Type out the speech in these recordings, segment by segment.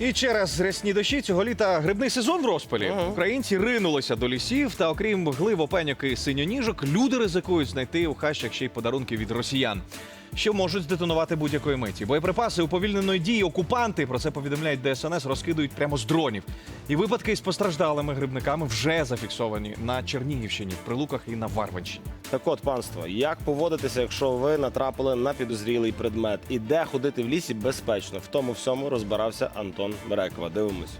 І через рясні дощі цього літа грибний сезон в розпалі. Українці ринулися до лісів, та окрім глиб, пеньок і синьоніжок, люди ризикують знайти у хащах ще й подарунки від росіян. Що можуть здетонувати будь-якої миті. Боєприпаси уповільненої дії окупанти про це повідомляють ДСНС, розкидують прямо з дронів. І випадки із постраждалими грибниками вже зафіксовані на Чернігівщині, в Прилуках і на Варванщині. Так от, панство, як поводитися, якщо ви натрапили на підозрілий предмет, і де ходити в лісі безпечно? В тому всьому розбирався Антон Берекова. Дивимось.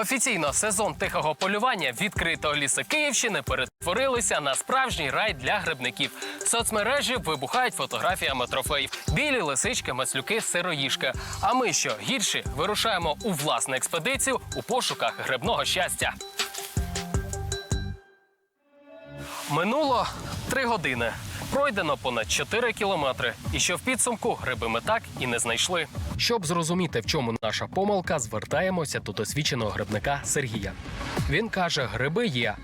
Офіційно сезон тихого полювання відкритого лісу Київщини перетворилися на справжній рай для грибників. Соцмережі вибухають фотографіями трофеїв: білі лисички, маслюки, сироїшки. А ми що гірші вирушаємо у власну експедицію у пошуках грибного щастя. Минуло три години. Пройдено понад 4 кілометри. І що в підсумку гриби ми так і не знайшли. Щоб зрозуміти, в чому наша помилка, звертаємося до досвідченого грибника Сергія. Він каже, гриби є.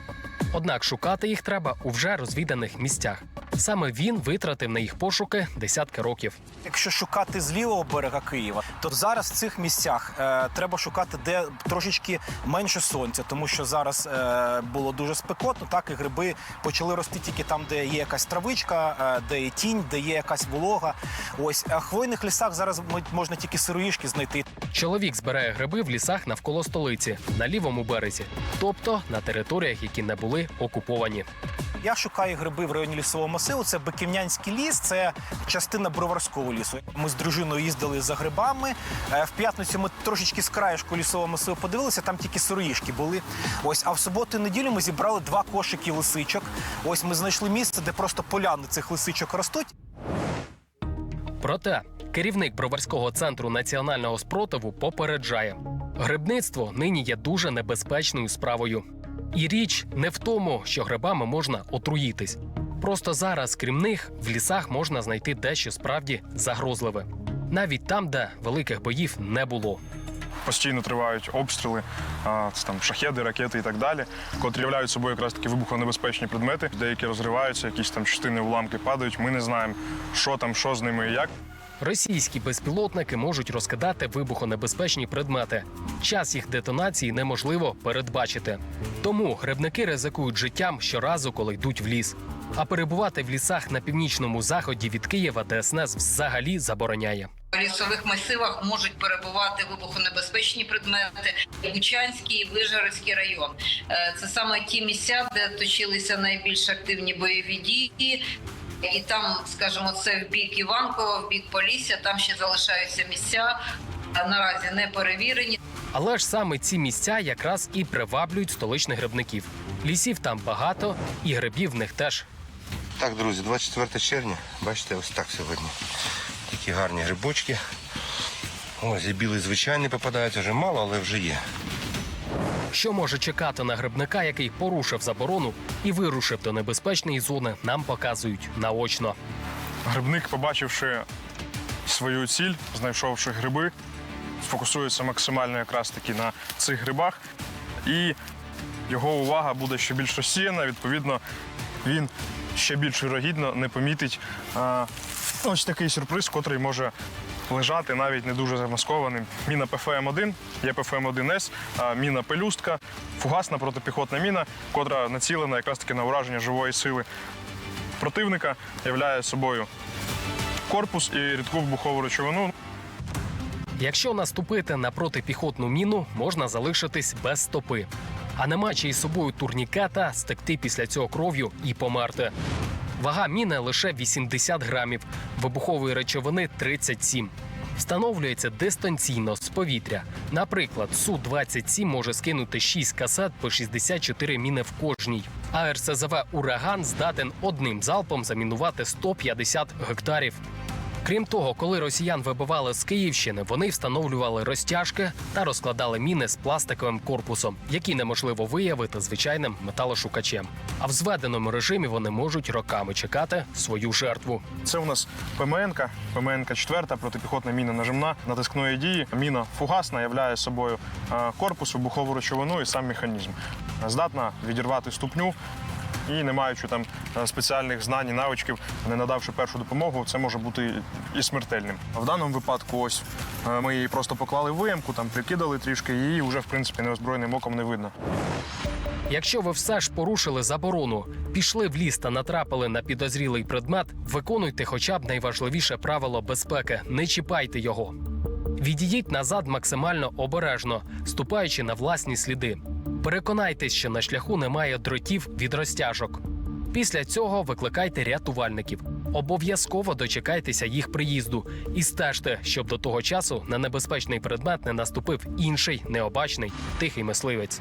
Однак шукати їх треба у вже розвіданих місцях. Саме він витратив на їх пошуки десятки років. Якщо шукати з лівого берега Києва, то зараз в цих місцях е, треба шукати, де трошечки менше сонця, тому що зараз е, було дуже спекотно. Так і гриби почали рости тільки там, де є якась травичка, е, де є тінь, де є якась волога. Ось а в хвойних лісах зараз можна тільки сироїшки знайти. Чоловік збирає гриби в лісах навколо столиці на лівому березі, тобто на територіях, які не були окуповані. Я шукаю гриби в районі лісового масиву. Це Биківнянський ліс, це частина Броварського лісу. Ми з дружиною їздили за грибами. Е, В п'ятницю ми трошечки з краєшку лісового масиву подивилися, там тільки сироїшки були. Ось, а в суботу і неділю ми зібрали два кошики лисичок. Ось ми знайшли місце, де просто поляни цих лисичок ростуть. Проте керівник Броварського центру національного спротиву попереджає: грибництво нині є дуже небезпечною справою. І річ не в тому, що грибами можна отруїтись. Просто зараз, крім них, в лісах можна знайти дещо справді загрозливе, навіть там, де великих боїв не було. Постійно тривають обстріли, це там шахеди, ракети і так далі, котрі являють собою якраз такі вибухонебезпечні предмети. Деякі розриваються, якісь там частини уламки падають. Ми не знаємо, що там, що з ними і як. Російські безпілотники можуть розкидати вибухонебезпечні предмети. Час їх детонації неможливо передбачити. Тому грибники ризикують життям щоразу, коли йдуть в ліс. А перебувати в лісах на північному заході від Києва ДСНС взагалі забороняє. В лісових масивах можуть перебувати вибухонебезпечні предмети. Бучанський і Вижгородський район. Е, Це саме ті місця, де точилися найбільш активні бойові дії. І там, скажімо, це в бік Іванкова, в бік Полісся. Там ще залишаються місця. Наразі не перевірені. Але ж саме ці місця якраз і приваблюють столичних грибників. Лісів там багато, і грибів в них теж. Так, друзі, 24 червня, бачите, ось так сьогодні. Такі гарні грибочки. Ось і білий звичайний попадається вже мало, але вже є. Що може чекати на грибника, який порушив заборону і вирушив до небезпечної зони, нам показують наочно. Грибник, побачивши свою ціль, знайшовши гриби, фокусується максимально якраз таки на цих грибах. І його увага буде ще більш розсіяна. Відповідно, він ще більш вірогідно не помітить а, ось такий сюрприз, котрий може лежати навіть не дуже замаскованим. Міна ПФМ-1, є ПФМ-1С, а, міна пелюстка, фугасна протипіхотна міна, котра націлена якраз таки на ураження живої сили противника, являє собою корпус і рідку вибухову речовину. Якщо наступити на протипіхотну міну, можна залишитись без стопи. А не маючи із собою турнікета, стекти після цього кров'ю і померти. Вага міни лише 80 грамів, вибухової речовини 37. Встановлюється дистанційно з повітря. Наприклад, Су-27 може скинути 6 касет по 64 міни в кожній. А РСЗВ Ураган здатен одним залпом замінувати 150 гектарів. Крім того, коли росіян вибивали з Київщини, вони встановлювали розтяжки та розкладали міни з пластиковим корпусом, які неможливо виявити звичайним металошукачем. А в зведеному режимі вони можуть роками чекати свою жертву. Це у нас ПМНК, ПМНК 4 протипіхотна міна нажимна натискної дії. Міна фугасна являє собою е, корпус, вибухову речовину і сам механізм. Здатна відірвати ступню і не маючи там е, спеціальних знань і навичків, не надавши першу допомогу, це може бути і смертельним. В даному випадку, ось е, ми її просто поклали в виямку, там прикидали трішки, і її вже в принципі неозброєним оком не видно. Якщо ви все ж порушили заборону, пішли в ліс та натрапили на підозрілий предмет, виконуйте хоча б найважливіше правило безпеки не чіпайте його. Відійдіть назад максимально обережно, ступаючи на власні сліди. Переконайтесь, що на шляху немає дротів від розтяжок. Після цього викликайте рятувальників. Обов'язково дочекайтеся їх приїзду і стежте, щоб до того часу на небезпечний предмет не наступив інший необачний тихий мисливець.